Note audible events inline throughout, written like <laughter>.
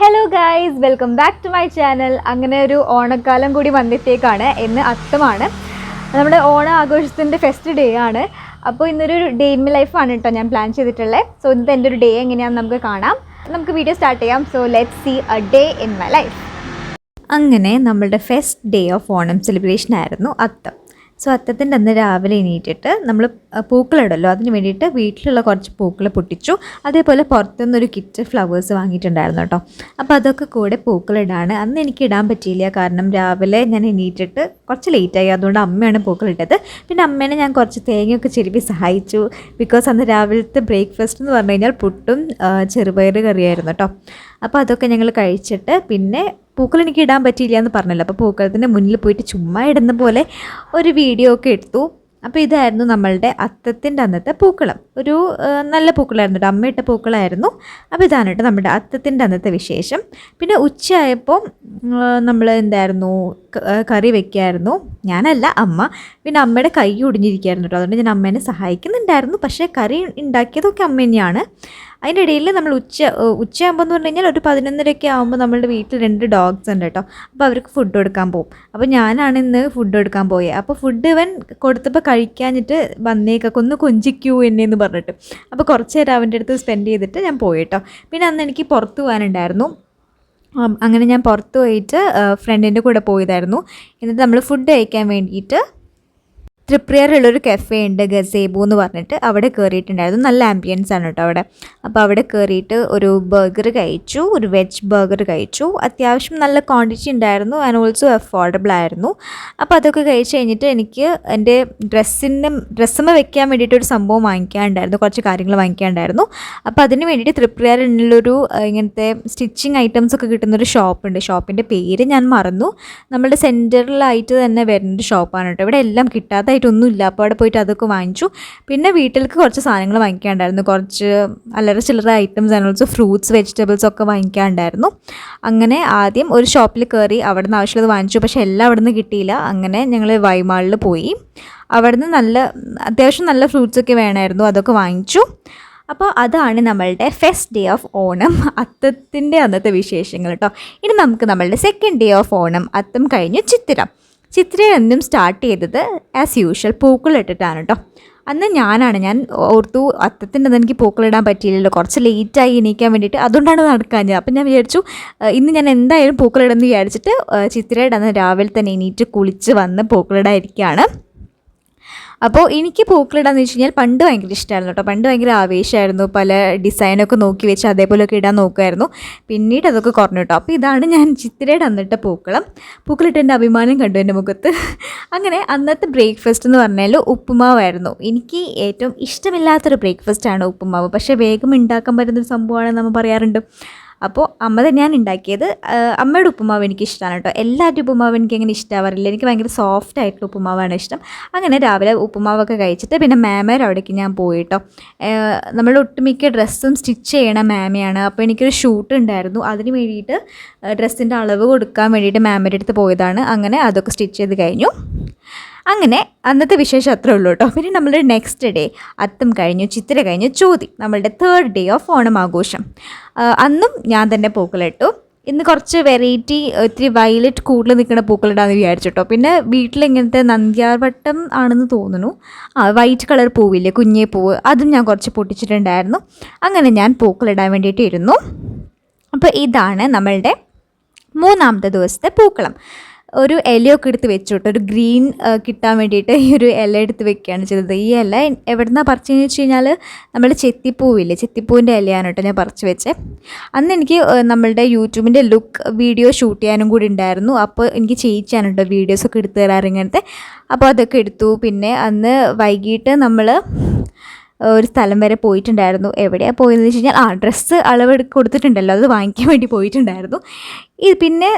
Hello guys welcome back to my channel അങ്ങനെ ഒരു ഓണക്കാലം കൂടി വന്നിട്ടേക്കാണ്. ഇന്ന് അത്തമാണ് നമ്മുടെ ഓണ ആഘോഷത്തിന്റെ ഫെസ്റ്റ് ഡേ ആണ്. അപ്പോൾ ഇന്നൊരു ഡേ ഇൻ മൈ ലൈഫാണ് കേട്ടോ ഞാൻ പ്ലാൻ ചെയ്തിട്ടുള്ളത്. സോ ഇന്നത്തെ എന്റെ ഒരു ഡേ എങ്ങനെയാണെന്ന് നമുക്ക് കാണാം. നമുക്ക് വീഡിയോ സ്റ്റാർട്ട് ചെയ്യാം. So let see a day in my life അങ്ങനെ നമ്മളുടെ first day of Onam celebration ആയിരുന്നു. അത്തം. സോ അത്തത്തിന്റെ അന്ന് രാവിലെ എണീറ്റിട്ട് നമ്മൾ പൂക്കളിടല്ലോ അതിന് വേണ്ടിയിട്ട് വീട്ടിലുള്ള കുറച്ച് പൂക്കൾ പൊട്ടിച്ചു. അതേപോലെ പുറത്തുനിന്നൊരു കിറ്റ് ഫ്ലവേഴ്സ് വാങ്ങിയിട്ടുണ്ടായിരുന്നു കേട്ടോ. അപ്പോൾ അതൊക്കെ കൂടെ പൂക്കളിടാണ്. അന്ന് എനിക്ക് ഇടാൻ പറ്റിയില്ല. കാരണം രാവിലെ ഞാൻ എണീറ്റിട്ട് കുറച്ച് ലേറ്റായി അതുകൊണ്ട് അമ്മയാണ് പൂക്കളിട്ടത്. പിന്നെ അമ്മേനെ ഞാൻ കുറച്ച് തേങ്ങയൊക്കെ ചെരുവി സഹായിച്ചു. ബിക്കോസ് അന്ന് രാവിലത്തെ ബ്രേക്ക്ഫാസ്റ്റ് എന്ന് പറഞ്ഞു കഴിഞ്ഞാൽ പുട്ടും ചെറുപയർ കറിയായിരുന്നു കേട്ടോ. അപ്പോൾ അതൊക്കെ ഞങ്ങൾ കഴിച്ചിട്ട് പിന്നെ പൂക്കൾ എനിക്ക് ഇടാൻ പറ്റിയില്ല എന്ന് പറഞ്ഞല്ലോ. അപ്പോൾ പൂക്കളത്തിന്റെ മുന്നിൽ പോയിട്ട് ചുമ്മാ ഇടുന്ന പോലെ ഒരു വീഡിയോ ഒക്കെ എടുത്തു. അപ്പോൾ ഇതായിരുന്നു നമ്മളുടെ അത്തത്തിന്റെ അന്നത്തെ പൂക്കളം. ഒരു നല്ല പൂക്കളായിരുന്നു കേട്ടോ. അമ്മയിട്ട പൂക്കളായിരുന്നു. അപ്പോൾ ഇതാണ് കേട്ടോ നമ്മുടെ അത്തത്തിന്റെ അന്നത്തെ വിശേഷം. പിന്നെ ഉച്ചയായപ്പോൾ നമ്മൾ എന്തായിരുന്നു കറി വെക്കായിരുന്നു. ഞാനല്ല അമ്മ. പിന്നെ അമ്മയുടെ കൈ ഒടിഞ്ഞിരിക്കുകയായിരുന്നു കേട്ടോ. അതുകൊണ്ട് ഞാൻ അമ്മേനെ സഹായിക്കുന്നുണ്ടായിരുന്നു. പക്ഷേ കറി ഉണ്ടാക്കിയതൊക്കെ അമ്മ തന്നെയാണ്. അതിന്റെ ഇടയിൽ നമ്മൾ ഉച്ച ഉച്ചയാകുമ്പോൾ എന്ന് പറഞ്ഞു കഴിഞ്ഞാൽ ഒരു പതിനൊന്നരയൊക്കെ ആകുമ്പോൾ നമ്മളുടെ വീട്ടിൽ രണ്ട് ഡോഗ്സ് ഉണ്ട് കേട്ടോ. അപ്പോൾ അവർക്ക് ഫുഡ് കൊടുക്കാൻ പോകും അപ്പോൾ ഞാനാണ് ഇന്ന് ഫുഡ് കൊടുക്കാൻ പോയത് അപ്പോൾ ഫുഡ് ഇവൻ കൊടുത്തപ്പോൾ കഴിക്കാഞ്ഞിട്ട് വന്നേക്കൊക്കെ ഒന്ന് കൊഞ്ചിക്കൂ എന്നെ എന്ന് പറഞ്ഞിട്ട്. അപ്പോൾ കുറച്ച് നേരം അവന്റെ അടുത്ത് സ്പെൻഡ് ചെയ്തിട്ട് ഞാൻ പോയി കേട്ടോ. പിന്നെ അന്ന് എനിക്ക് പുറത്ത് പോകാനുണ്ടായിരുന്നു. അങ്ങനെ ഞാൻ പുറത്ത് പോയിട്ട് ഫ്രണ്ടിന്റെ കൂടെ പോയതായിരുന്നു. എന്നിട്ട് നമ്മൾ ഫുഡ് കഴിക്കാൻ വേണ്ടിയിട്ട് തൃപ്രിയറുള്ളൊരു കഫേ ഉണ്ട് ഗസേബു എന്ന് പറഞ്ഞിട്ട്. അവിടെ കയറിയിട്ടുണ്ടായിരുന്നു നല്ല ആംബിയൻസ് ആണ് കേട്ടോ അവിടെ. അപ്പോൾ അവിടെ കയറിയിട്ട് ഒരു ബർഗർ കഴിച്ചു ഒരു വെജ് ബർഗർ കഴിച്ചു. അത്യാവശ്യം നല്ല ക്വാണ്ടിറ്റി ഉണ്ടായിരുന്നു ആൻഡ് ഓൾസോ അഫോർഡബിൾ ആയിരുന്നു. അപ്പോൾ അതൊക്കെ കഴിച്ച് കഴിഞ്ഞിട്ട് എനിക്ക് എന്റെ ഡ്രസ്സിന്റെ ഡ്രസ്സുമ്മ വെക്കാൻ വേണ്ടിയിട്ട് ഒരു സംഭവം വാങ്ങിക്കാനുണ്ടായിരുന്നു. കുറച്ച് കാര്യങ്ങൾ വാങ്ങിക്കാനുണ്ടായിരുന്നു. അപ്പോൾ അതിന് വേണ്ടിയിട്ട് തൃപ്രിയാറിനുള്ളൊരു ഇങ്ങനത്തെ സ്റ്റിച്ചിങ് ഐറ്റംസ് ഒക്കെ കിട്ടുന്നൊരു ഷോപ്പുണ്ട് ഷോപ്പിന്റെ പേര് ഞാൻ മറന്നു. നമ്മുടെ സെന്ററിലായിട്ട് തന്നെ വരുന്നൊരു ഷോപ്പാണ് കേട്ടോ. ഇവിടെ എല്ലാം കിട്ടാത്തതായിട്ടൊന്നുമില്ല അപ്പോൾ അവിടെ പോയിട്ട് അതൊക്കെ വാങ്ങിച്ചു. പിന്നെ വീട്ടിലേക്ക് കുറച്ച് സാധനങ്ങൾ വാങ്ങിക്കാണ്ടായിരുന്നു. കുറച്ച് അല്ലറ ചില്ലറ items and also fruits vegetables ഒക്കെ വാങ്ങിക്കാണ്ടായിരുന്നു. അങ്ങനെ ആദ്യം ഒരു ഷോപ്പിൽ കയറി അവിടെ നിന്ന് ആവശ്യമുള്ളത് വാങ്ങിച്ചു. പക്ഷേ എല്ലാം അവിടെ നിന്ന് കിട്ടിയില്ല. അങ്ങനെ ഞങ്ങൾ വൈമാളിൽ പോയി. അവിടുന്ന് നല്ല അത്യാവശ്യം നല്ല ഫ്രൂട്ട്സ് ഒക്കെ വേണമായിരുന്നു. അതൊക്കെ വാങ്ങിച്ചു. അപ്പോൾ അതാണ് നമ്മളുടെ ഫസ്റ്റ് ഡേ ഓഫ് ഓണം. അത്തത്തിന്റെ അന്നത്തെ വിശേഷങ്ങൾ കേട്ടോ. ഇനി നമുക്ക് നമ്മളുടെ second day of Onam. Atham കഴിഞ്ഞ് ചിത്തിര. ചിത്തിര എന്നും സ്റ്റാർട്ട് ചെയ്തത് ആസ് യൂഷ്വൽ പൂക്കളിട്ടിട്ടാണ് കേട്ടോ അന്ന് ഞാനാണ്. ഞാൻ ഓർത്തു അത്തത്തിന്റെ എനിക്ക് പൂക്കളിടാൻ പറ്റിയില്ലല്ലോ. കുറച്ച് ലേറ്റായി എണീക്കാൻ വേണ്ടിയിട്ട് അതുകൊണ്ടാണ് നടക്കാഞ്ഞത്. അപ്പം ഞാൻ വിചാരിച്ചു ഇന്ന് ഞാൻ എന്തായാലും പൂക്കളിടുമെന്ന് വിചാരിച്ചിട്ട് ചിത്രയുടെ അന്ന് രാവിലെ തന്നെ എണീറ്റ് കുളിച്ച് വന്ന് പൂക്കളിടാതിരിക്കുകയാണ് അപ്പോൾ എനിക്ക് പൂക്കളിടാന്ന് വെച്ച് കഴിഞ്ഞാൽ പണ്ട് ഭയങ്കര ഇഷ്ടമായിരുന്നു കേട്ടോ. പണ്ട് ഭയങ്കര ആവേശമായിരുന്നു പല ഡിസൈനൊക്കെ നോക്കി വെച്ച് അതേപോലെയൊക്കെ ഇടാൻ നോക്കുമായിരുന്നു പിന്നീട് അതൊക്കെ കുറഞ്ഞു കേട്ടോ. അപ്പോൾ ഇതാണ് ഞാൻ ചിത്രയുടെ അന്നിട്ട പൂക്കളം. പൂക്കളിട്ട് എന്റെ അഭിമാനം കണ്ടു എന്റെ മുഖത്ത്. അങ്ങനെ അന്നത്തെ ബ്രേക്ക്ഫാസ്റ്റ് എന്ന് പറഞ്ഞാൽ ഉപ്പുമാവായിരുന്നു. എനിക്ക് ഏറ്റവും ഇഷ്ടമില്ലാത്തൊരു ബ്രേക്ക്ഫാസ്റ്റാണ് ഉപ്പുമാവ്. പക്ഷേ വേഗം ഉണ്ടാക്കാൻ പറ്റുന്നൊരു സംഭവമാണെന്ന് നമ്മൾ പറയാറുണ്ട്. അപ്പോൾ അമ്മ തന്നെയാണ് ഉണ്ടാക്കിയത് അമ്മയുടെ ഉപ്പുമാവ് എനിക്ക് ഇഷ്ടമാണ് കേട്ടോ. എല്ലാവരുടെ ഉപ്പുമാവ് എനിക്ക് അങ്ങനെ ഇഷ്ടമാവാറില്ല എനിക്ക് ഭയങ്കര സോഫ്റ്റ് ആയിട്ടുള്ള ഉപ്പുമാവാണ് ഇഷ്ടം. അങ്ങനെ രാവിലെ ഉപ്പുമാവൊക്കെ കഴിച്ചിട്ട് പിന്നെ മാമയുടെ അവിടേക്ക് ഞാൻ പോയി കേട്ടോ. നമ്മൾ ഒട്ടുമിക്ക ഡ്രസ്സും സ്റ്റിച്ച് ചെയ്യണ മാമയാണ്. അപ്പോൾ എനിക്കൊരു ഷൂട്ട് ഉണ്ടായിരുന്നു. അതിന് വേണ്ടിയിട്ട് ഡ്രസ്സിന്റെ അളവ് കൊടുക്കാൻ വേണ്ടിയിട്ട് മാമയുടെ അടുത്ത് പോയതാണ്. അങ്ങനെ അതൊക്കെ സ്റ്റിച്ച് ചെയ്ത് കഴിഞ്ഞു. അങ്ങനെ അന്നത്തെ വിശേഷം അത്രേ ഉള്ളൂ കേട്ടോ. പിന്നെ നമ്മളുടെ നെക്സ്റ്റ് ഡേ അത്തം കഴിഞ്ഞു ചിത്തിര കഴിഞ്ഞു ചോതി നമ്മളുടെ തേർഡ് ഡേ ഓഫ് ഓണം ആഘോഷം. അന്നും ഞാൻ തന്നെ പൂക്കളിട്ടു ഇന്ന് കുറച്ച് വെറൈറ്റി ഇത്തിരി വയലറ്റ് കൂടുതൽ നിൽക്കുന്ന പൂക്കളിടാന്ന് വിചാരിച്ചു കേട്ടോ. പിന്നെ വീട്ടിൽ ഇങ്ങനത്തെ നന്ദ്യാർവട്ടം ആണെന്ന് തോന്നുന്നു. ആ വൈറ്റ് കളർ പൂവില്ലേ കുഞ്ഞേ പൂവ് അതും ഞാൻ കുറച്ച് പൊട്ടിച്ചിട്ടുണ്ടായിരുന്നു. അങ്ങനെ ഞാൻ പൂക്കളിടാൻ വേണ്ടിയിട്ട് ഇരുന്നു. അപ്പോൾ ഇതാണ് നമ്മളുടെ മൂന്നാമത്തെ ദിവസത്തെ പൂക്കളം. ഒരു ഇലയൊക്കെ എടുത്ത് വെച്ചു കേട്ടോ ഒരു ഗ്രീൻ കിട്ടാൻ വേണ്ടിയിട്ട് ഈ ഒരു ഇല എടുത്ത് വെക്കുകയാണ് ചെയ്തത്. ഈ ഇല എവിടുന്നാ പറിച്ചതെന്ന് വെച്ച് കഴിഞ്ഞാൽ നമ്മൾ ചെത്തിപ്പൂവില്ലേ ചെത്തിപ്പൂവിന്റെ ഇലയാണ് കേട്ടോ ഞാൻ പറിച്ച് വെച്ചേ. അന്ന് എനിക്ക് നമ്മളുടെ യൂട്യൂബിന്റെ ലുക്ക് വീഡിയോ ഷൂട്ട് ചെയ്യാനും കൂടി ഉണ്ടായിരുന്നു. അപ്പോൾ എനിക്ക് ചെയ്യിച്ചാണ് കേട്ടോ വീഡിയോസൊക്കെ എടുത്ത് തരാറ് ഇങ്ങനത്തെ. അപ്പോൾ അതൊക്കെ എടുത്തു. പിന്നെ അന്ന് വൈകിട്ട് നമ്മൾ ഒരു സ്ഥലം വരെ പോയിട്ടുണ്ടായിരുന്നു. എവിടെയാണ് പോയതെന്ന് വെച്ച് കഴിഞ്ഞാൽ ആ ഡ്രസ്സ് അളവ് കൊടുത്തിട്ടുണ്ടല്ലോ. അത് വാങ്ങിക്കാൻ വേണ്ടി പോയിട്ടുണ്ടായിരുന്നു. ഇത് പിന്നെ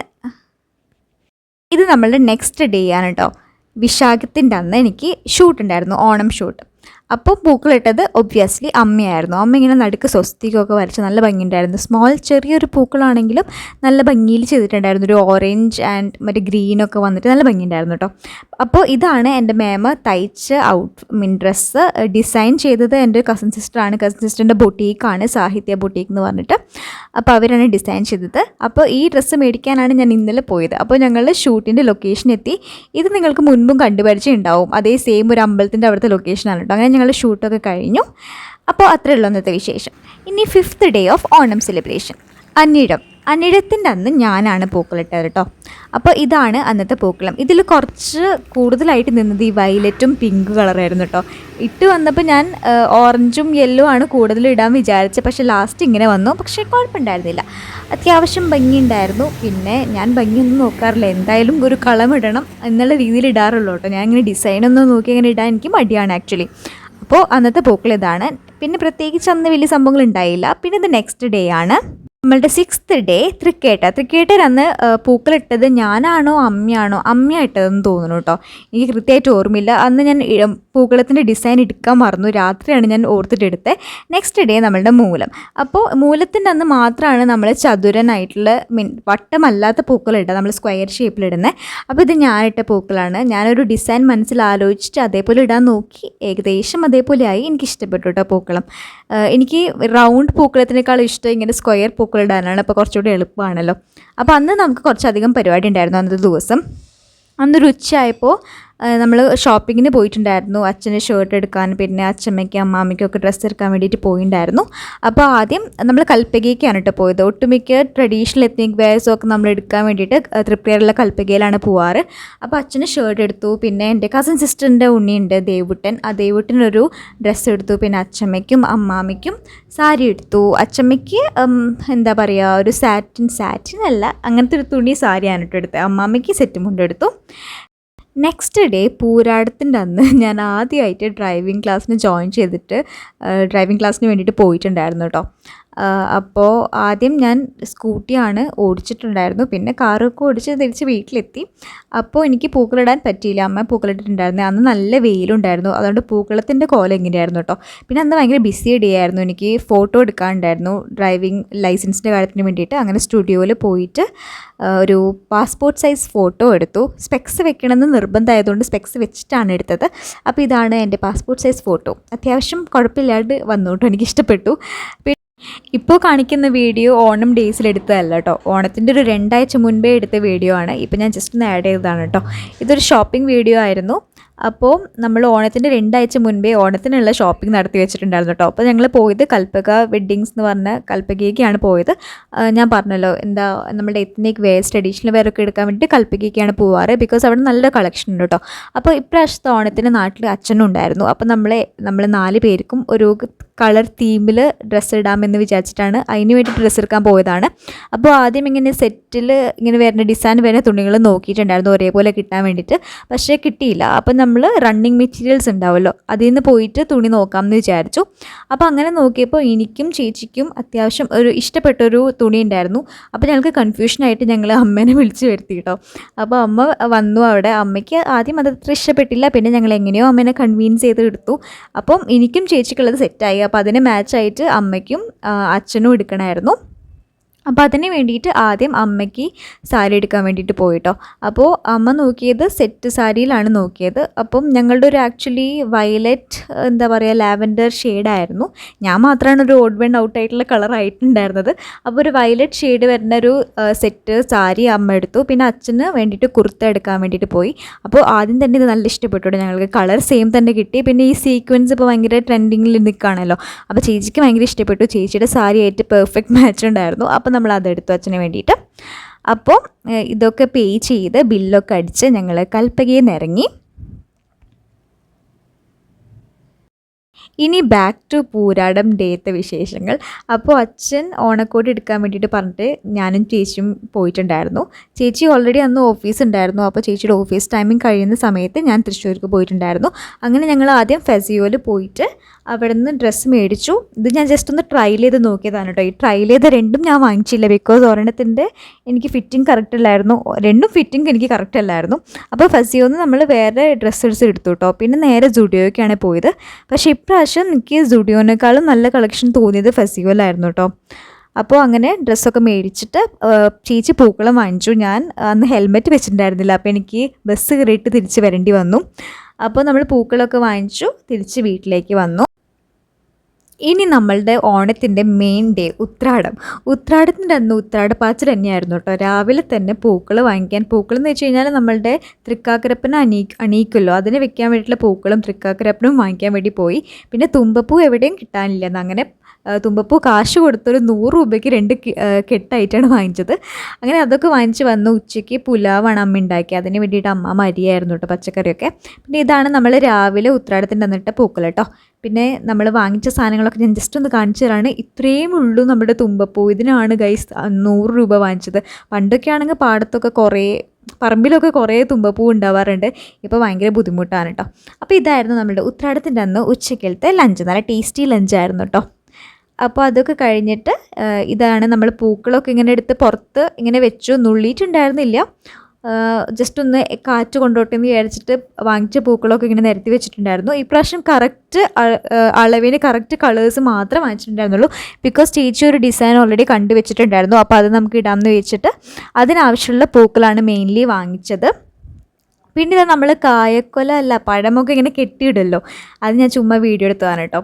ഇത് നമ്മളുടെ നെക്സ്റ്റ് ഡേ ആണ് കേട്ടോ വിശാഖത്തിന്റെ അന്ന് എനിക്ക് ഷൂട്ട് ഉണ്ടായിരുന്നു ഓണം ഷൂട്ട് അപ്പോൾ പൂക്കളിട്ടത് ഒബ്വിയസ്ലി അമ്മയായിരുന്നു. അമ്മ ഇങ്ങനെ നടുക്ക് സ്വസ്തികമൊക്കെ വരച്ച് നല്ല ഭംഗിയുണ്ടായിരുന്നു. സ്മോൾ ചെറിയൊരു പൂക്കളാണെങ്കിലും നല്ല ഭംഗിയിൽ ചെയ്തിട്ടുണ്ടായിരുന്നു. ഒരു ഓറഞ്ച് ആൻഡ് മറ്റേ ഗ്രീനൊക്കെ വന്നിട്ട് നല്ല ഭംഗിയുണ്ടായിരുന്നു കേട്ടോ. അപ്പോൾ ഇതാണ് എന്റെ മേമ തയ്ച്ച് ഔട്ട് മീൻ ഡ്രസ്സ് ഡിസൈൻ ചെയ്തത് എന്റെ കസിൻ സിസ്റ്ററാണ് കസിൻ സിസ്റ്ററിന്റെ ബൊട്ടീക്കാണ് സാഹിത്യ ബൊട്ടീക്ക് എന്ന് പറഞ്ഞിട്ട്. അപ്പോൾ അവരാണ് ഡിസൈൻ ചെയ്തത്. അപ്പോൾ ഈ ഡ്രസ്സ് മേടിക്കാനാണ് ഞാൻ ഇന്നലെ പോയത്. അപ്പോൾ ഞങ്ങൾ ഷൂട്ടിന്റെ ലൊക്കേഷൻ എത്തി. ഇത് നിങ്ങൾക്ക് മുൻപും കണ്ടുപരിച്ചുണ്ടാവും അതേ സെയിം ഒരു അമ്പലത്തിന്റെ അവിടുത്തെ ലൊക്കേഷനാണ് കേട്ടോ. അങ്ങനെ ഞങ്ങൾ ഷൂട്ടൊക്കെ കഴിഞ്ഞു. അപ്പോൾ അത്രയേ ഉള്ളൂ അന്നത്തെ വിശേഷം. ഇനി fifth day of Onam celebration അന്നിടം. അന്നിടത്തിന്റെ അന്ന് ഞാനാണ് പൂക്കളിട്ടത് കേട്ടോ അപ്പോൾ ഇതാണ് അന്നത്തെ പൂക്കളം. ഇതിൽ കുറച്ച് കൂടുതലായിട്ട് നിന്നത് ഈ വയലറ്റും പിങ്ക് കളറായിരുന്നു കേട്ടോ ഇട്ട് വന്നപ്പോൾ ഞാൻ ഓറഞ്ചും യെല്ലോ ആണ് കൂടുതൽ ഇടാൻ വിചാരിച്ചത്. പക്ഷേ ലാസ്റ്റ് ഇങ്ങനെ വന്നു. പക്ഷേ കുഴപ്പമുണ്ടായിരുന്നില്ല. അത്യാവശ്യം ഭംഗിയുണ്ടായിരുന്നു പിന്നെ ഞാൻ ഭംഗിയൊന്നും നോക്കാറില്ല. എന്തായാലും ഒരു കളം ഇടണം എന്നുള്ള രീതിയിൽ ഇടാറുള്ളൂ കേട്ടോ ഞാൻ ഇങ്ങനെ ഡിസൈനൊന്നും നോക്കി അങ്ങനെ ഇടാൻ എനിക്ക് മടിയാണ് ആക്ച്വലി അപ്പോൾ അന്നത്തെ പൂക്കൾ ഇതാണ്. പിന്നെ പ്രത്യേകിച്ച് അന്ന് വലിയ സംഭവങ്ങൾ ഉണ്ടായില്ല. പിന്നെ ഇത് നെക്സ്റ്റ് ഡേ ആണ്. നമ്മളുടെ സിക്സ്ത് ഡേ തൃക്കേട്ട. തൃക്കേട്ടർ അന്ന് പൂക്കളിട്ടത് ഞാനാണോ അമ്മയാണോ? അമ്മ ഇട്ടതെന്ന് തോന്നുന്നു കേട്ടോ എനിക്ക് കൃത്യമായിട്ട് ഓർമ്മയില്ല. അന്ന് ഞാൻ പൂക്കളത്തിന്റെ ഡിസൈൻ എടുക്കാൻ മറന്നു. രാത്രിയാണ് ഞാൻ ഓർത്തിട്ടെടുത്തത്. നെക്സ്റ്റ് ഡേ നമ്മളുടെ മൂലം. അപ്പോൾ മൂലത്തിന്റെ അന്ന് മാത്രമാണ് നമ്മൾ ചതുരനായിട്ടുള്ള മീൻ വട്ടമല്ലാത്ത പൂക്കളിടുക നമ്മൾ സ്ക്വയർ ഷേപ്പിലിടുന്നത് അപ്പോൾ ഇത് ഞാനിട്ട പൂക്കളാണ്. ഞാനൊരു ഡിസൈൻ മനസ്സിൽ ആലോചിച്ചിട്ട് അതേപോലെ ഇടാൻ നോക്കി. ഏകദേശം അതേപോലെ ആയി എനിക്ക് ഇഷ്ടപ്പെട്ടു കേട്ടോ പൂക്കളം എനിക്ക് റൗണ്ട് പൂക്കളത്തിനേക്കാൾ ഇഷ്ടം ഇങ്ങനെ സ്ക്വയർ ഇടാനാണ് അപ്പോൾ കുറച്ചുകൂടി എളുപ്പമാണല്ലോ. അപ്പോൾ അന്ന് നമുക്ക് കുറച്ചധികം പരിപാടി ഉണ്ടായിരുന്നു അന്നത്തെ ദിവസം. അന്നൊരു ഉച്ചയായപ്പോൾ നമ്മൾ ഷോപ്പിങ്ങിന് പോയിട്ടുണ്ടായിരുന്നു. അച്ഛന് ഷർട്ട് എടുക്കാൻ പിന്നെ അച്ഛമ്മയ്ക്ക് അമ്മാമ്മയ്ക്കും ഒക്കെ ഡ്രസ്സ് എടുക്കാൻ വേണ്ടിയിട്ട് പോയിണ്ടായിരുന്നു. അപ്പോൾ ആദ്യം നമ്മൾ കൽപ്പകയ്ക്കാണ് കേട്ടോ പോയത്. ഒട്ടുമിക്ക ട്രഡീഷണൽ എത്നിക് വെയർസും ഒക്കെ നമ്മൾ എടുക്കാൻ വേണ്ടിയിട്ട് തൃപ്തിയുള്ള കൽപ്പകയിലാണ് പോവാറ്. അപ്പോൾ അച്ഛന് ഷർട്ട് എടുത്തു. പിന്നെ എന്റെ കസിൻ സിസ്റ്ററിന്റെ ഉണ്ണിയുണ്ട് ദേവുട്ടൻ. ആ ദേവുട്ടനൊരു ഡ്രസ്സ് എടുത്തു. പിന്നെ അച്ഛമ്മയ്ക്കും അമ്മാമ്മയ്ക്കും സാരി എടുത്തു. അച്ഛമ്മയ്ക്ക് എന്താ പറയുക ഒരു സാറ്റിൻ സാറ്റിൻ അല്ല അങ്ങനത്തെ ഒരു തുണി സാരിയാണ് കേട്ടോ എടുത്തത്. അമ്മാമ്മയ്ക്ക് സെറ്റ് മുണ്ട് എടുത്തു. നെക്സ്റ്റ് ഡേ പൂരാടത്തിന്റെ അന്ന് <laughs> ഞാൻ ആദ്യമായിട്ട് ഡ്രൈവിംഗ് ക്ലാസ്സിന് ജോയിൻ ചെയ്തിട്ട് ഡ്രൈവിംഗ് ക്ലാസ്സിന് വേണ്ടിയിട്ട് പോയിട്ടുണ്ടായിരുന്നു കേട്ടോ അപ്പോൾ ആദ്യം ഞാൻ സ്കൂട്ടിയാണ് ഓടിച്ചിട്ടുണ്ടായിരുന്നു. പിന്നെ കാറൊക്കെ ഓടിച്ച് തിരിച്ച് വീട്ടിലെത്തി. അപ്പോൾ എനിക്ക് പൂക്കളിടാൻ പറ്റിയില്ല. അമ്മ പൂക്കളിട്ടിട്ടുണ്ടായിരുന്നു. അന്ന് നല്ല വെയിലുണ്ടായിരുന്നു. അതുകൊണ്ട് പൂക്കളത്തിന്റെ കോലം എങ്ങനെയായിരുന്നു കേട്ടോ. പിന്നെ അന്ന് ഭയങ്കര ബിസി ഡേ ആയിരുന്നു. എനിക്ക് ഫോട്ടോ എടുക്കാനുണ്ടായിരുന്നു. ഡ്രൈവിംഗ് ലൈസൻസിന്റെ കാര്യത്തിന് വേണ്ടിയിട്ട്. അങ്ങനെ സ്റ്റുഡിയോയിൽ പോയിട്ട് ഒരു പാസ്പോർട്ട് സൈസ് ഫോട്ടോ എടുത്തു. സ്പെക്സ് വെക്കണമെന്ന് നിർബന്ധമായതുകൊണ്ട് സ്പെക്സ് വെച്ചിട്ടാണ് എടുത്തത്. അപ്പോൾ ഇതാണ് എന്റെ പാസ്പോർട്ട് സൈസ് ഫോട്ടോ അത്യാവശ്യം കുഴപ്പമില്ലാണ്ട് വന്നു കേട്ടോ. എനിക്ക് ഇഷ്ടപ്പെട്ടു ഇപ്പോൾ കാണിക്കുന്ന വീഡിയോ ഓണം ഡേയ്സിൽ എടുത്തതല്ല കേട്ടോ. ഓണത്തിന്റെ ഒരു രണ്ടാഴ്ച മുൻപേ എടുത്ത വീഡിയോ ആണ്. ഇപ്പോൾ ഞാൻ ജസ്റ്റ് ഒന്ന് ആഡ് ചെയ്തതാണ് കേട്ടോ. ഇതൊരു ഷോപ്പിംഗ് വീഡിയോ ആയിരുന്നു. അപ്പോൾ നമ്മൾ ഓണത്തിന്റെ രണ്ടാഴ്ച മുൻപേ ഓണത്തിനുള്ള ഷോപ്പിംഗ് നടത്തി വെച്ചിട്ടുണ്ടായിരുന്നു കേട്ടോ. അപ്പോൾ ഞങ്ങൾ പോയത് കൽപ്പക വെഡ്ഡിങ്സ് എന്ന് പറഞ്ഞ കൽപ്പകയ്ക്കാണ് പോയത്. ഞാൻ പറഞ്ഞല്ലോ എന്താ നമ്മുടെ എത്നിക് വേസ്റ്റ് ട്രഡീഷണൽ വെയറൊക്കെ എടുക്കാൻ വേണ്ടിയിട്ട് കൽപ്പകയ്ക്കാണ് പോവാറ്. ബിക്കോസ് അവിടെ നല്ല കളക്ഷൻ ഉണ്ട് കേട്ടോ. അപ്പോൾ ഇപ്രാവശ്യത്തെ ഓണത്തിന് നാട്ടിൽ അച്ഛനും ഉണ്ടായിരുന്നു. അപ്പോൾ നമ്മളെ നമ്മൾ നാല് പേർക്കും ഒരു കളർ തീമിൽ ഡ്രസ്സ് ഇടാമെന്ന് വിചാരിച്ചിട്ടാണ്. അതിന് വേണ്ടി ഡ്രസ്സ് എടുക്കാൻ പോയതാണ്. അപ്പോൾ ആദ്യം ഇങ്ങനെ സെറ്റിൽ ഇങ്ങനെ വരുന്ന ഡിസൈൻ വരുന്ന തുണികൾ നോക്കിയിട്ടുണ്ടായിരുന്നു ഒരേപോലെ കിട്ടാൻ വേണ്ടിയിട്ട്. പക്ഷേ കിട്ടിയില്ല. അപ്പോൾ നമ്മൾ റണ്ണിങ് മെറ്റീരിയൽസ് ഉണ്ടാവുമല്ലോ അതിൽ നിന്ന് പോയിട്ട് തുണി നോക്കാമെന്ന് വിചാരിച്ചു. അപ്പോൾ അങ്ങനെ നോക്കിയപ്പോൾ എനിക്കും ചേച്ചിക്കും അത്യാവശ്യം ഒരു ഇഷ്ടപ്പെട്ടൊരു തുണി ഉണ്ടായിരുന്നു. അപ്പോൾ ഞങ്ങൾക്ക് കൺഫ്യൂഷനായിട്ട് ഞങ്ങൾ അമ്മേനെ വിളിച്ച് വരുത്തി കേട്ടോ. അപ്പോൾ അമ്മ വന്നു അവിടെ. അമ്മയ്ക്ക് ആദ്യം അത് അത്ര ഇഷ്ടപ്പെട്ടില്ല. പിന്നെ ഞങ്ങൾ എങ്ങനെയോ അമ്മേനെ കൺവീൻസ് ചെയ്ത് എടുത്തു. അപ്പം എനിക്കും ചേച്ചിക്കുള്ളത് സെറ്റായി അപ്പോൾ അതിന് മാച്ചായിട്ട് അമ്മയ്ക്കും അച്ഛനും എടുക്കണമായിരുന്നു. അപ്പോൾ അതിന് വേണ്ടിയിട്ട് ആദ്യം അമ്മയ്ക്ക് സാരി എടുക്കാൻ വേണ്ടിയിട്ട് പോയിട്ടോ. അപ്പോൾ അമ്മ നോക്കിയത് സെറ്റ് സാരിയിലാണ് നോക്കിയത്. അപ്പം ഞങ്ങളുടെ ഒരു ആക്ച്വലി വയലറ്റ് എന്താ പറയുക ലാവൻഡർ ഷെയ്ഡായിരുന്നു ഞാൻ മാത്രമാണ് ഒരു ഓഡ് വൺ ഔട്ട് ആയിട്ടുള്ള കളർ ആയിട്ടുണ്ടായിരുന്നത്. അപ്പോൾ ഒരു വയലറ്റ് ഷെയ്ഡ് വരുന്ന ഒരു സെറ്റ് സാരി അമ്മ എടുത്തു. പിന്നെ അച്ഛന് വേണ്ടിയിട്ട് കുർത്ത എടുക്കാൻ വേണ്ടിയിട്ട് പോയി. അപ്പോൾ ആദ്യം തന്നെ ഇത് നല്ല ഇഷ്ടപ്പെട്ടു ഞങ്ങൾക്ക് കളർ സെയിം തന്നെ കിട്ടി. പിന്നെ ഈ സീക്വൻസ് ഇപ്പോൾ ഭയങ്കര ട്രെൻഡിങ്ങിൽ നിൽക്കുകയാണല്ലോ അപ്പോൾ ചേച്ചിക്ക് ഭയങ്കര ഇഷ്ടപ്പെട്ടു. ചേച്ചിയുടെ സാരി ആയിട്ട് പെർഫെക്റ്റ് മാച്ച് ഉണ്ടായിരുന്നു. അപ്പോൾ നമ്മൾ അതെടുത്തു അച്ഛന് വേണ്ടിയിട്ട് അപ്പോൾ ഇതൊക്കെ പേ ചെയ്ത് ബില്ലൊക്കെ അടിച്ച് ഞങ്ങൾ കൽപ്പകയിൽ നിന്ന് ഇറങ്ങി. ഇനി ബാക്ക് ടു പൂരാടം ഡേത്തെ വിശേഷങ്ങൾ. അപ്പോൾ അച്ഛൻ ഓണക്കോട്ട് എടുക്കാൻ വേണ്ടിയിട്ട് പറഞ്ഞിട്ട് ഞാനും ചേച്ചിയും പോയിട്ടുണ്ടായിരുന്നു. ചേച്ചി ഓൾറെഡി അന്ന് ഓഫീസ് ഉണ്ടായിരുന്നു. അപ്പോൾ ചേച്ചിയുടെ ഓഫീസ് ടൈമിങ് കഴിയുന്ന സമയത്ത് ഞാൻ തൃശ്ശൂർക്ക് പോയിട്ടുണ്ടായിരുന്നു. അങ്ങനെ ഞങ്ങൾ ആദ്യം ഫെസിയോയിൽ പോയിട്ട് അവിടെ നിന്ന് ഡ്രസ്സ് മേടിച്ചു. ഇത് ഞാൻ ജസ്റ്റ് ഒന്ന് ട്രൈ ചെയ്ത് നോക്കിയതാണ് കേട്ടോ ഈ ട്രൈ ചെയ്ത രണ്ടും ഞാൻ വാങ്ങിച്ചില്ല ബിക്കോസ് ഒരെണ്ണത്തിന്റെ എനിക്ക് ഫിറ്റിംഗ് കറക്റ്റ് അല്ലായിരുന്നു. രണ്ടും ഫിറ്റിംഗ് എനിക്ക് കറക്റ്റ് അല്ലായിരുന്നു. അപ്പോൾ ഫസിയോന്ന് നമ്മൾ വേറെ ഡ്രസ്സ് എടുത്ത് എടുത്തു കേട്ടോ പിന്നെ നേരെ ജുഡിയോയ്ക്കാണ് പോയത്. പക്ഷേ ഇപ്രാവശ്യം എനിക്ക് ജുഡിയോനേക്കാളും നല്ല കളക്ഷൻ തോന്നിയത് ഫസിയോയിലായിരുന്നു കേട്ടോ അപ്പോൾ അങ്ങനെ ഡ്രസ്സൊക്കെ മേടിച്ചിട്ട് ചേച്ചി പൂക്കളം വാങ്ങിച്ചു. ഞാൻ അന്ന് ഹെൽമെറ്റ് വെച്ചിട്ടുണ്ടായിരുന്നില്ല. അപ്പോൾ എനിക്ക് ബസ് കയറിയിട്ട് തിരിച്ച് വരേണ്ടി വന്നു. അപ്പോൾ നമ്മൾ പൂക്കളൊക്കെ വാങ്ങിച്ചു. തിരിച്ച് വീട്ടിലേക്ക് വന്നു. ഇനി നമ്മളുടെ ഓണത്തിന്റെ മെയിൻ ഡേ ഉത്രാടം. ഉത്രാടത്തിന്റെ അന്ന് ഉത്രാടപ്പാച്ചിൽ തന്നെയായിരുന്നു കേട്ടോ. രാവിലെ തന്നെ പൂക്കൾ വാങ്ങിക്കാൻ പൂക്കൾ എന്ന് വെച്ച് കഴിഞ്ഞാൽ നമ്മളുടെ തൃക്കാക്കരപ്പന അണീ അണിയിക്കുമല്ലോ അതിന് വെക്കാൻ വേണ്ടിയിട്ടുള്ള പൂക്കളും തൃക്കാക്കരപ്പനും വാങ്ങിക്കാൻ വേണ്ടി പോയി. പിന്നെ തുമ്പപ്പൂ എവിടെയും കിട്ടാനില്ല. അങ്ങനെ തുമ്പപ്പൂ കാശ് കൊടുത്തൊരു നൂറ് രൂപയ്ക്ക് രണ്ട് കെട്ടായിട്ടാണ് വാങ്ങിച്ചത്. അങ്ങനെ അതൊക്കെ വാങ്ങിച്ച് വന്ന് ഉച്ചയ്ക്ക് പുലാവാണ് അമ്മ ഉണ്ടാക്കി അതിന് വേണ്ടിയിട്ട് അമ്മ മരിയായിരുന്നു കേട്ടോ പച്ചക്കറിയൊക്കെ. പിന്നെ ഇതാണ് നമ്മൾ രാവിലെ ഉത്രാടത്തിന് തന്നിട്ട പൂക്കൾ കേട്ടോ പിന്നെ നമ്മൾ വാങ്ങിച്ച സാധനങ്ങളൊക്കെ ഞാൻ ജസ്റ്റ് ഒന്ന് കാണിച്ചു തരാണ്. ഇത്രയും ഉള്ളൂ നമ്മുടെ തുമ്പപ്പൂ. ഇതിനാണ് ഗൈസ് നൂറ് രൂപ വാങ്ങിച്ചത്. പണ്ടൊക്കെ ആണെങ്കിൽ പാടത്തൊക്കെ കുറേ പറമ്പിലൊക്കെ കുറേ തുമ്പപ്പൂ ഉണ്ടാവാറുണ്ട്. ഇപ്പോൾ ഭയങ്കര ബുദ്ധിമുട്ടാണ് കേട്ടോ അപ്പോൾ ഇതായിരുന്നു നമ്മുടെ ഉത്രാടത്തിന്റെ അന്ന് ഉച്ചക്കലത്തെ ലഞ്ച് നല്ല ടേസ്റ്റി ലഞ്ചായിരുന്നു കേട്ടോ അപ്പോൾ അതൊക്കെ കഴിഞ്ഞിട്ട് ഇതാണ് നമ്മൾ പൂക്കളൊക്കെ ഇങ്ങനെ എടുത്ത് പുറത്ത് ഇങ്ങനെ വെച്ചു. നുള്ളിയിട്ടുണ്ടായിരുന്നില്ല. ജസ്റ്റ് ഒന്ന് കാറ്റ് കൊണ്ടോട്ടെ എന്ന് വിചാരിച്ചിട്ട് വാങ്ങിച്ച പൂക്കളൊക്കെ ഇങ്ങനെ നിരത്തി വെച്ചിട്ടുണ്ടായിരുന്നു. ഈ ഇപ്രാവശ്യം കറക്റ്റ് അളവിന് കറക്റ്റ് കളേഴ്സ് മാത്രം വാങ്ങിച്ചിട്ടുണ്ടായിരുന്നുള്ളൂ. ബിക്കോസ് ചേച്ചി ഒരു ഡിസൈൻ ഓൾറെഡി കണ്ടു വെച്ചിട്ടുണ്ടായിരുന്നു അപ്പോൾ അത് നമുക്ക് ഇടാമെന്ന് വെച്ചിട്ട് അതിനാവശ്യമുള്ള പൂക്കളാണ് മെയിൻലി വാങ്ങിച്ചത്. പിന്നെ ഇത് നമ്മൾ കായക്കൊല അല്ല പഴമൊക്കെ ഇങ്ങനെ കെട്ടിയിടല്ലോ. അത് ഞാൻ ചുമ്മാ വീഡിയോ എടുത്തതാണ് കേട്ടോ.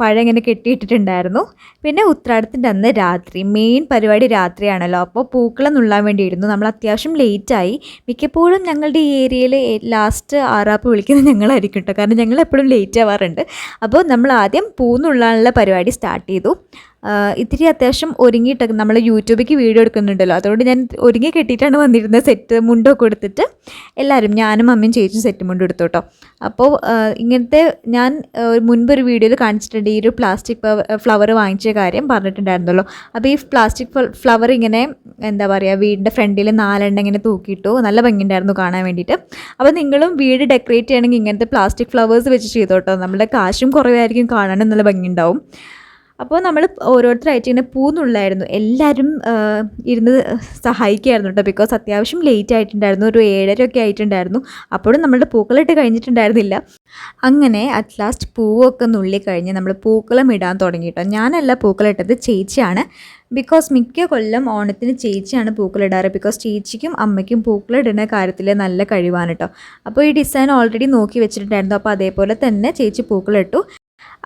പഴം ഇങ്ങനെ കെട്ടിയിട്ടിട്ടുണ്ടായിരുന്നു. പിന്നെ ഉത്രാടത്തിന്റെ അന്ന് രാത്രി മെയിൻ പരിപാടി രാത്രിയാണല്ലോ. അപ്പോൾ പൂക്കളം നുള്ളാൻ വേണ്ടിയിരുന്നു. നമ്മൾ അത്യാവശ്യം ലേറ്റായി മിക്കപ്പോഴും ഞങ്ങളുടെ ഈ ഏരിയയിൽ ലാസ്റ്റ് ആറാപ്പ് വിളിക്കുന്നത് ഞങ്ങളായിരിക്കും കേട്ടോ കാരണം ഞങ്ങൾ എപ്പോഴും ലേറ്റ് ആവാറുണ്ട്. അപ്പോൾ നമ്മൾ ആദ്യം പൂ നുള്ളാനുള്ള പരിപാടി സ്റ്റാർട്ട് ചെയ്തു. ഇത്തിരി അത്യാവശ്യം ഒരുങ്ങിയിട്ടൊക്കെ നമ്മൾ യൂട്യൂബിലേക്ക് വീഡിയോ എടുക്കുന്നുണ്ടല്ലോ. അതുകൊണ്ട് ഞാൻ ഒരുങ്ങി കെട്ടിയിട്ടാണ് വന്നിരുന്നത് സെറ്റ് മുണ്ടൊക്കെ എടുത്തിട്ട്. എല്ലാവരും ഞാനും അമ്മയും ചേച്ചിയും സെറ്റ് മുണ്ട് എടുത്തു കേട്ടോ. അപ്പോൾ ഇങ്ങനത്തെ ഞാൻ മുൻപ് മുൻപൊരു വീഡിയോയിൽ കാണിച്ചിട്ടുണ്ട്. ഈ ഒരു പ്ലാസ്റ്റിക് ഫ്ലവർ വാങ്ങിച്ച കാര്യം പറഞ്ഞിട്ടുണ്ടായിരുന്നല്ലോ. അപ്പോൾ ഈ പ്ലാസ്റ്റിക് ഫ്ലവർ ഇങ്ങനെ എന്താ പറയുക വീടിന്റെ ഫ്രണ്ടിൽ നാലെണ്ണം ഇങ്ങനെ തൂക്കിയിട്ടു നല്ല ഭംഗിയുണ്ടായിരുന്നു കാണാൻ വേണ്ടിയിട്ട്. അപ്പോൾ നിങ്ങളും വീട് ഡെക്കറേറ്റ് ചെയ്യണമെങ്കിൽ ഇങ്ങനത്തെ പ്ലാസ്റ്റിക് ഫ്ലവേഴ്സ് വെച്ച് ചെയ്തോട്ടോ. നമ്മുടെ കാശും കുറവായിരിക്കും കാണാനും നല്ല ഭംഗിയുണ്ടാവും. അപ്പോൾ നമ്മൾ ഓരോരുത്തരായിട്ട് ഇങ്ങനെ പൂന്നുള്ളായിരുന്നു എല്ലാവരും ഇരുന്ന് സഹായിക്കുകയായിരുന്നു കേട്ടോ ബിക്കോസ് അത്യാവശ്യം ലേറ്റ് ആയിട്ടുണ്ടായിരുന്നു. ഒരു ഏഴര ഒക്കെ ആയിട്ടുണ്ടായിരുന്നു. അപ്പോഴും നമ്മളുടെ പൂക്കളിട്ട് കഴിഞ്ഞിട്ടുണ്ടായിരുന്നില്ല. അങ്ങനെ അറ്റ് ലാസ്റ്റ് പൂവൊക്കെ നുള്ളി കഴിഞ്ഞ് നമ്മൾ പൂക്കളം ഇടാൻ തുടങ്ങി കേട്ടോ ഞാനല്ല പൂക്കളിട്ടത് ചേച്ചിയാണ്. ബിക്കോസ് മിക്ക കൊല്ലം ഓണത്തിന് ചേച്ചിയാണ് പൂക്കളിടാറ്. ബിക്കോസ് ചേച്ചിക്കും അമ്മയ്ക്കും പൂക്കളിടുന്ന കാര്യത്തിൽ നല്ല കഴിവാണ് കേട്ടോ അപ്പോൾ ഈ ഡിസൈൻ ഓൾറെഡി നോക്കി വെച്ചിട്ടുണ്ടായിരുന്നു. അപ്പോൾ അതേപോലെ തന്നെ ചേച്ചി പൂക്കളിട്ടു.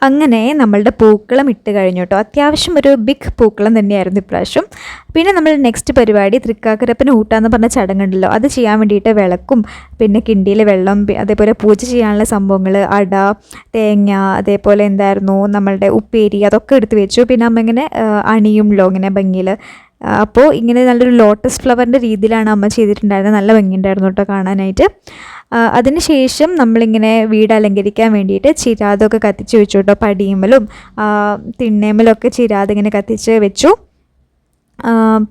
അങ്ങനെ നമ്മളുടെ പൂക്കളം ഇട്ട് കഴിഞ്ഞു കേട്ടോ. അത്യാവശ്യം ഒരു ബിഗ് പൂക്കളം തന്നെയായിരുന്നു ഇപ്രാവശ്യം. പിന്നെ നമ്മൾ നെക്സ്റ്റ് പരിപാടി തൃക്കാക്കരപ്പന് ഊട്ടാന്ന് പറഞ്ഞ ചടങ്ങുണ്ടല്ലോ. അത് ചെയ്യാൻ വേണ്ടിയിട്ട് വിളക്കും പിന്നെ കിണ്ടിയിൽ വെള്ളം അതേപോലെ പൂജ ചെയ്യാനുള്ള സംഭവങ്ങൾ അട തേങ്ങ അതേപോലെ എന്തായിരുന്നു നമ്മളുടെ ഉപ്പേരി അതൊക്കെ എടുത്ത് വെച്ചു. പിന്നെ അമ്മ ഇങ്ങനെ അണിയുമല്ലോ ഇങ്ങനെ ഭംഗിയിൽ അപ്പോൾ ഇങ്ങനെ നല്ലൊരു ലോട്ടസ് ഫ്ലവറിന്റെ രീതിയിലാണ് അമ്മ ചെയ്തിട്ടുണ്ടായിരുന്നത്. നല്ല ഭംഗിയുണ്ടായിരുന്നു കേട്ടോ കാണാനായിട്ട്. അതിനുശേഷം നമ്മളിങ്ങനെ വീട് അലങ്കരിക്കാൻ വേണ്ടിയിട്ട് ചിരാതൊക്കെ കത്തിച്ച് വെച്ചു കേട്ടോ. പടിയമ്മലും തിണ്ണേമ്മലൊക്കെ ചിരാത് ഇങ്ങനെ കത്തിച്ച് വെച്ചു.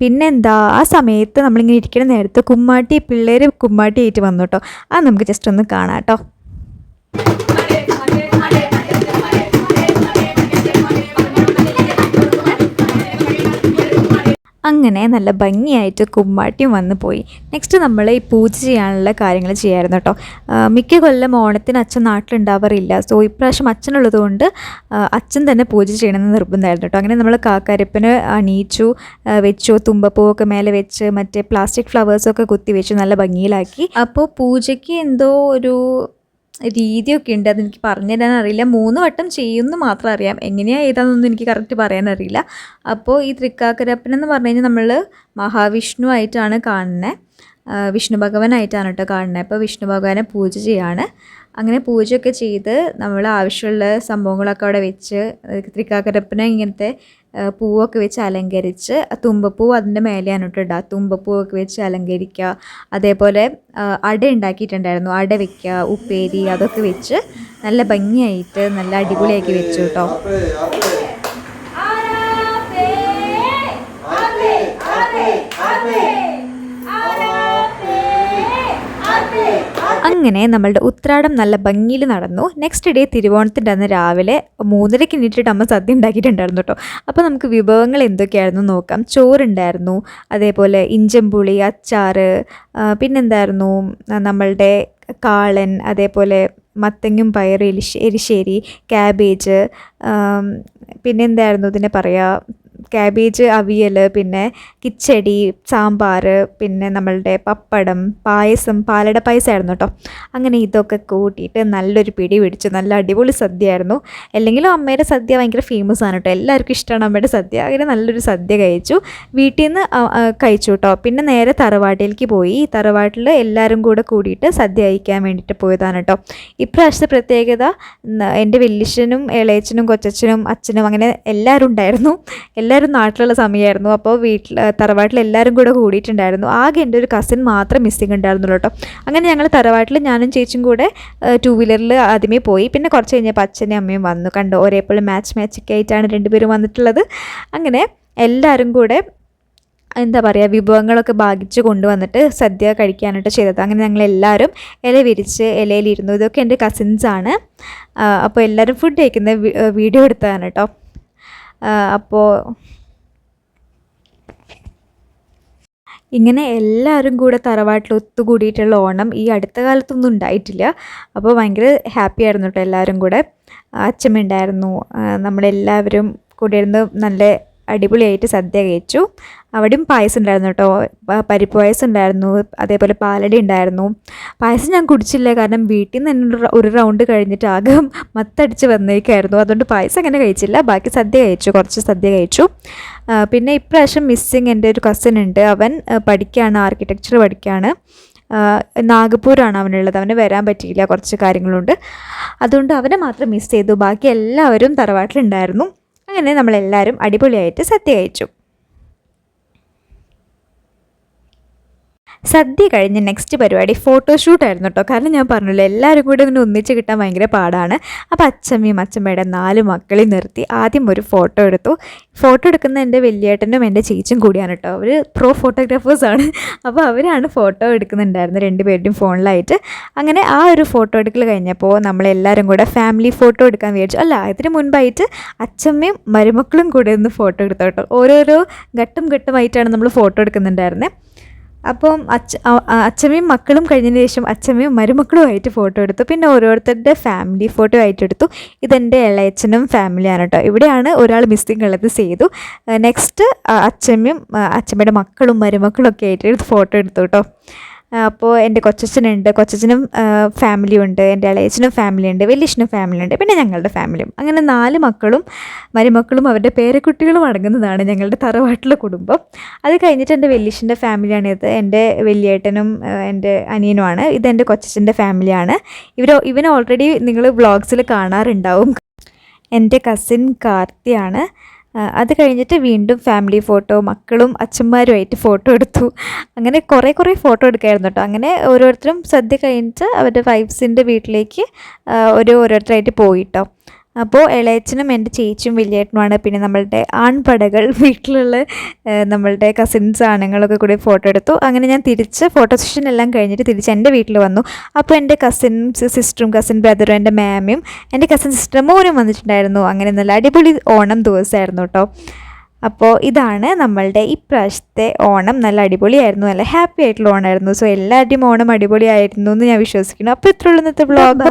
പിന്നെന്താ ആ സമയത്ത് നമ്മളിങ്ങനെ ഇരിക്കുന്ന നേരത്ത് കുമ്മാട്ടി പിള്ളേർ കുമ്മാട്ടി ആയിട്ട് വന്നു കേട്ടോ. അത് നമുക്ക് ജസ്റ്റ് ഒന്ന് കാണാം കേട്ടോ. അങ്ങനെ നല്ല ഭംഗിയായിട്ട് കുമ്മാട്ടിയും വന്നു പോയി. നെക്സ്റ്റ് നമ്മൾ ഈ പൂജ ചെയ്യാനുള്ള കാര്യങ്ങൾ ചെയ്യായിരുന്നു കേട്ടോ മിക്ക കൊല്ലം ഓണത്തിന് അച്ഛൻ നാട്ടിലുണ്ടാവാറില്ല. സോ ഇപ്രാവശ്യം അച്ഛനുള്ളത് കൊണ്ട് അച്ഛൻ തന്നെ പൂജ ചെയ്യണമെന്ന് നിർബന്ധമായിരുന്നു കേട്ടോ അങ്ങനെ നമ്മൾ കാക്കാരപ്പന് അണിയിച്ചു വെച്ചു തുമ്പപ്പൂവൊക്കെ മേലെ വെച്ച് മറ്റേ പ്ലാസ്റ്റിക് ഫ്ലവേഴ്സൊക്കെ കുത്തി വെച്ചു നല്ല ഭംഗിയിലാക്കി. അപ്പോൾ പൂജയ്ക്ക് എന്തോ ഒരു രീതിയൊക്കെ ഉണ്ട്. അതെനിക്ക് പറഞ്ഞു തരാൻ അറിയില്ല മൂന്ന് വട്ടം ചെയ്യുമെന്ന് മാത്രം അറിയാം. എങ്ങനെയാണ് ഏതാണെന്നൊന്നും എനിക്ക് കറക്റ്റ് പറയാൻ അറിയില്ല അപ്പോൾ ഈ തൃക്കാക്കരപ്പൻ എന്ന് പറഞ്ഞു കഴിഞ്ഞാൽ നമ്മൾ മഹാവിഷ്ണു ആയിട്ടാണ് കാണുന്നത് വിഷ്ണു ഭഗവാനായിട്ടാണ് കേട്ടോ കാണുന്നത് അപ്പോൾ വിഷ്ണു ഭഗവാനെ പൂജ ചെയ്യാണ്. അങ്ങനെ പൂജയൊക്കെ ചെയ്ത് നമ്മൾ ആവശ്യമുള്ള സംഭവങ്ങളൊക്കെ അവിടെ വെച്ച് തൃക്കാക്കരപ്പനെ ഇങ്ങനത്തെ പൂവൊക്കെ വെച്ച് അലങ്കരിച്ച് തുമ്പപ്പൂവ് തുമ്പപ്പൂ അതിന്റെ മേലെയാണ് കേട്ടോ ഇടുക തുമ്പപ്പൂവൊക്കെ വെച്ച് അലങ്കരിക്കുക. അതേപോലെ അട ഉണ്ടാക്കിയിട്ടുണ്ടായിരുന്നു. അട വെക്കുക ഉപ്പേരി അതൊക്കെ വെച്ച് നല്ല ഭംഗിയായിട്ട് നല്ല അടിപൊളിയാക്കി വെച്ചു കേട്ടോ. അങ്ങനെ നമ്മളുടെ ഉത്രാടം നല്ല ഭംഗിയിൽ നടന്നു. നെക്സ്റ്റ് ഡേ തിരുവോണത്തിന്റെ അന്ന് രാവിലെ മൂന്നരയ്ക്ക് നീട്ടിട്ട് അമ്മ സദ്യ ഉണ്ടാക്കിയിട്ടുണ്ടായിരുന്നു കേട്ടോ. അപ്പോൾ നമുക്ക് വിഭവങ്ങൾ എന്തൊക്കെയായിരുന്നു നോക്കാം. ചോറുണ്ടായിരുന്നു അതേപോലെ ഇഞ്ചമ്പുളി അച്ചാറ് പിന്നെന്തായിരുന്നു? നമ്മളുടെ കാളൻ അതേപോലെ മത്തങ്ങും പയർ എരിശ്ശേരി ക്യാബേജ് ആം, പിന്നെന്തായിരുന്നു ഇതിനെ പറയുക ക്യാബേജ് അവിയൽ പിന്നെ കിച്ചടി സാമ്പാർ പിന്നെ നമ്മളുടെ പപ്പടം പായസം പാലട പായസമായിരുന്നു കേട്ടോ. അങ്ങനെ ഇതൊക്കെ കൂട്ടിയിട്ട് നല്ലൊരു പിടി പിടിച്ചു. നല്ല അടിപൊളി സദ്യ ആയിരുന്നു അല്ലെങ്കിലും അമ്മയുടെ സദ്യ ഭയങ്കര ഫേമസ് ആണ് കേട്ടോ. എല്ലാവർക്കും ഇഷ്ടമാണ് അമ്മയുടെ സദ്യ. അങ്ങനെ നല്ലൊരു സദ്യ കഴിച്ചു. വീട്ടിൽ നിന്ന് കഴിച്ചു കേട്ടോ. പിന്നെ നേരെ തറവാട്ടിലേക്ക് പോയി. തറവാട്ടിൽ എല്ലാവരും കൂടെ കൂടിയിട്ട് സദ്യ കഴിക്കാൻ വേണ്ടിയിട്ട് പോയതാണ് കേട്ടോ. ഇപ്രാവശ്യത്തെ പ്രത്യേകത എന്റെ വല്യച്ഛനും ഇളയച്ചനും കൊച്ചച്ഛനും അച്ഛനും അങ്ങനെ എല്ലാവരും ഉണ്ടായിരുന്നു. എല്ലാവരും നാട്ടിലുള്ള സമയമായിരുന്നു. അപ്പോൾ വീട്ടിൽ തറവാട്ടിൽ എല്ലാവരും കൂടെ കൂടിയിട്ടുണ്ടായിരുന്നു. ആകെ എന്റെ ഒരു കസിൻ മാത്രം മിസ്സിങ് ഉണ്ടായിരുന്നുള്ളൂ കേട്ടോ. അങ്ങനെ ഞങ്ങൾ തറവാട്ടിൽ ഞാനും ചേച്ചിയും കൂടെ ടൂ വീലറിൽ ആദ്യമേ പോയി. പിന്നെ കുറച്ച് കഴിഞ്ഞപ്പോൾ അച്ഛനും അമ്മയും വന്നു. കണ്ടു ഒരേപോലെ മാച്ച് മാച്ചൊക്കെ ആയിട്ടാണ് രണ്ടുപേരും വന്നിട്ടുള്ളത്. അങ്ങനെ എല്ലാവരും കൂടെ എന്താ പറയുക വിഭവങ്ങളൊക്കെ ഭാഗിച്ച് കൊണ്ടുവന്നിട്ട് സദ്യ കഴിക്കാനായിട്ട് ചെയ്തത്. അങ്ങനെ ഞങ്ങൾ എല്ലാവരും ഇല വിരിച്ച് ഇലയിലിരുന്നു. ഇതൊക്കെ എന്റെ കസിൻസാണ് അപ്പോൾ എല്ലാവരും ഫുഡ് കഴിക്കുന്ന വീഡിയോ എടുത്തതാണ് കേട്ടോ. അപ്പോൾ ഇങ്ങനെ എല്ലാവരും കൂടെ തറവാട്ടിൽ ഒത്തുകൂടിയിട്ടുള്ള ഓണം ഈ അടുത്ത കാലത്തൊന്നും ഉണ്ടായിട്ടില്ല. അപ്പോൾ ഭയങ്കര ഹാപ്പി ആയിരുന്നു കേട്ടോ എല്ലാവരും കൂടെ. അച്ഛമ്മ ഉണ്ടായിരുന്നു. നമ്മളെല്ലാവരും കൂടെ ഇരുന്ന് നല്ല അടിപൊളിയായിട്ട് സദ്യ കഴിച്ചു. അവിടെയും പായസം ഉണ്ടായിരുന്നു കേട്ടോ പരിപ്പ് പായസം ഉണ്ടായിരുന്നു അതേപോലെ പാലട ഉണ്ടായിരുന്നു. പായസം ഞാൻ കുടിച്ചില്ല കാരണം വീട്ടിൽ നിന്ന് തന്നെ ഒരു റൗണ്ട് കഴിഞ്ഞിട്ട് ആകെ മത്തടിച്ച് വന്നേക്കായിരുന്നു. അതുകൊണ്ട് പായസം അങ്ങനെ കഴിച്ചില്ല. ബാക്കി സദ്യ കഴിച്ചു കുറച്ച് സദ്യ കഴിച്ചു. പിന്നെ ഇപ്രാവശ്യം മിസ്സിങ് എന്റെ ഒരു കസിൻ ഉണ്ട്. അവൻ പഠിക്കുകയാണ് ആർക്കിടെക്ചർ പഠിക്കുകയാണ് നാഗ്പൂരാണ് അവനുള്ളത്. അവന് വരാൻ പറ്റിയില്ല കുറച്ച് കാര്യങ്ങളുണ്ട്. അതുകൊണ്ട് അവനെ മാത്രം മിസ് ചെയ്തു. ബാക്കി എല്ലാവരും തറവാട്ടിലുണ്ടായിരുന്നു. അങ്ങനെ നമ്മളെല്ലാവരും അടിപൊളിയായിട്ട് സദ്യ കഴിച്ചു. സദ്യ കഴിഞ്ഞ് നെക്സ്റ്റ് പരിപാടി ഫോട്ടോഷൂട്ട് ആയിരുന്നു കേട്ടോ കാരണം ഞാൻ പറഞ്ഞല്ലോ എല്ലാവരും കൂടെ ഇങ്ങനെ ഒന്നിച്ച് കിട്ടാൻ ഭയങ്കര പാടാണ്. അപ്പോൾ അച്ഛമ്മയും അച്ഛമ്മയുടെ നാല് മക്കളെയും നിർത്തി ആദ്യം ഒരു ഫോട്ടോ എടുത്തു. ഫോട്ടോ എടുക്കുന്ന എന്റെ വലിയേട്ടനും എന്റെ ചേച്ചിയും കൂടിയാണ് കേട്ടോ അവർ പ്രോ ഫോട്ടോഗ്രാഫേഴ്സാണ് അപ്പോൾ അവരാണ് ഫോട്ടോ എടുക്കുന്നുണ്ടായിരുന്നത് രണ്ടുപേരുടെയും ഫോണിലായിട്ട്. അങ്ങനെ ആ ഒരു ഫോട്ടോ എടുക്കൽ കഴിഞ്ഞപ്പോൾ നമ്മളെല്ലാവരും കൂടെ ഫാമിലി ഫോട്ടോ എടുക്കാൻ വിചാരിച്ചു. അല്ല ഇതിന് മുൻപായിട്ട് അച്ഛമ്മയും മരുമക്കളും കൂടെ ഒന്ന് ഫോട്ടോ എടുത്തു ഓരോരോ ഘട്ടം ഘട്ടമായിട്ടാണ് നമ്മൾ ഫോട്ടോ എടുക്കുന്നുണ്ടായിരുന്നത് അപ്പം അച്ഛ അച്ഛമ്മയും മക്കളും കഴിഞ്ഞതിന് ശേഷം അച്ഛമ്മയും മരുമക്കളുമായിട്ട് ഫോട്ടോ എടുത്തു. പിന്നെ ഓരോരുത്തരുടെ ഫാമിലി ഫോട്ടോ ആയിട്ട് എടുത്തു. ഇതെന്റെ ഇളയച്ചനും ഫാമിലിയാണ് കേട്ടോ ഇവിടെയാണ് ഒരാൾ മിസ്സിങ് ഉള്ളത് ചെയ്തു നെക്സ്റ്റ് അച്ഛമ്മയും അച്ഛമ്മയുടെ മക്കളും മരുമക്കളും ഒക്കെ ആയിട്ട് ഫോട്ടോ എടുത്തു കേട്ടോ അപ്പോൾ എന്റെ കൊച്ചച്ഛനുണ്ട്. കൊച്ചച്ഛനും ഫാമിലി ഉണ്ട് എന്റെ ഇളയച്ഛനും ഫാമിലി ഉണ്ട് വലിയച്ഛനും ഫാമിലി ഉണ്ട് പിന്നെ ഞങ്ങളുടെ ഫാമിലിയും. അങ്ങനെ നാല് മക്കളും മരുമക്കളും അവരുടെ പേരക്കുട്ടികളും അടങ്ങുന്നതാണ് ഞങ്ങളുടെ തറവാട്ടിലെ കുടുംബം. അത് കഴിഞ്ഞിട്ട് എന്റെ വലിയച്ഛന്റെ ഫാമിലിയാണിത് എന്റെ വലിയേട്ടനും എന്റെ അനിയനുമാണ്. ഇത് എന്റെ കൊച്ചച്ഛന്റെ ഫാമിലിയാണ്. ഇവർ ഇവനെ ഓൾറെഡി നിങ്ങൾ വ്ളോഗ്സിൽ കാണാറുണ്ടാവും. എന്റെ കസിൻ കാർത്തിയാണ്. അത് കഴിഞ്ഞിട്ട് വീണ്ടും ഫാമിലി ഫോട്ടോ മക്കളും അച്ഛന്മാരുമായിട്ട് ഫോട്ടോ എടുത്തു. അങ്ങനെ കുറേ കുറേ ഫോട്ടോ എടുക്കായിരുന്നു കേട്ടോ അങ്ങനെ ഓരോരുത്തരും സദ്യ കഴിഞ്ഞിട്ട് അവരുടെ വൈഫ്സിന്റെ വീട്ടിലേക്ക് ഓരോ ഓരോരുത്തരായിട്ട് പോയിട്ടോ അപ്പോൾ ഇളയച്ചനും എന്റെ ചേച്ചിയും വലിയേട്ടനുമാണ്. പിന്നെ നമ്മളുടെ ആൺപടകൾ <laughs> വീട്ടിലുള്ള നമ്മളുടെ കസിൻസ് ആണുങ്ങളൊക്കെ കൂടി ഫോട്ടോ എടുത്തു. അങ്ങനെ ഞാൻ തിരിച്ച് ഫോട്ടോ സെഷൻ എല്ലാം കഴിഞ്ഞിട്ട് തിരിച്ച് എന്റെ വീട്ടിൽ വന്നു. അപ്പോൾ എന്റെ കസിൻസ് സിസ്റ്ററും കസിൻ ബ്രദറും എന്റെ മാമയും എന്റെ കസിൻ സിസ്റ്ററും മോനും വന്നിട്ടുണ്ടായിരുന്നു. അങ്ങനെ നല്ല അടിപൊളി ഓണം ദിവസമായിരുന്നു കേട്ടോ. അപ്പോൾ ഇതാണ് നമ്മളുടെ ഇപ്രാവശ്യത്തെ ഓണം. നല്ല അടിപൊളിയായിരുന്നു. നല്ല ഹാപ്പി ആയിട്ടുള്ള ഓണമായിരുന്നു. സോ എല്ലാവരുടെയും ഓണം അടിപൊളിയായിരുന്നു എന്ന് ഞാൻ വിശ്വസിക്കുന്നു. അപ്പോൾ ഇത്രയുള്ള ഇന്നത്തെ ബ്ലോഗ്